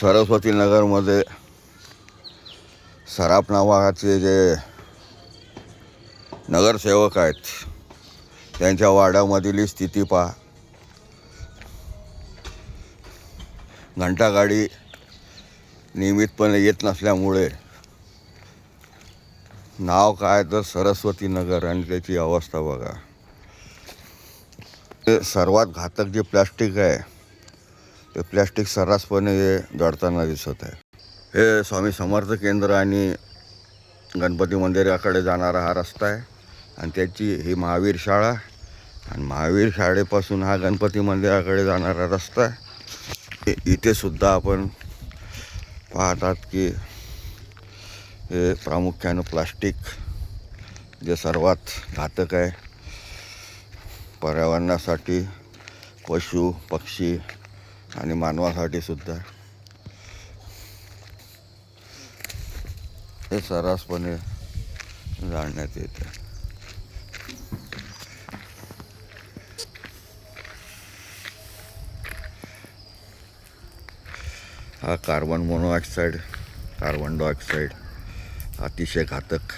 सरस्वती नगरमध्ये सराफ नावाचे जे नगरसेवक आहेत त्यांच्या वाड्यामधील स्थिती पहा. घंटागाडी नियमितपणे येत नसल्यामुळे नाव काय तर सरस्वती नगर आणि त्याची अवस्था बघा. ते सर्वात घातक जे प्लॅस्टिक आहे ते प्लॅस्टिक सर्रासपणे हे दिसत आहे. हे स्वामी समर्थ केंद्र आणि गणपती मंदिराकडे जाणारा हा रस्ता आहे आणि त्याची ही महावीर शाळा. आणि महावीर शाळेपासून हा गणपती मंदिराकडे जाणारा रस्ता आहे. इथेसुद्धा इथे सुद्धा आपण पाहतात की हे प्रामुख्यानं प्लास्टिक जे सर्वात घातक आहे. पर्यावरणासाठी पशु पक्षी आणि मानवासाठी सुद्धा. हे सर्रासपणे जाणण्यात येते. हा कार्बन मोनोऑक्साईड कार्बन डायऑक्साईड अतिशय घातक.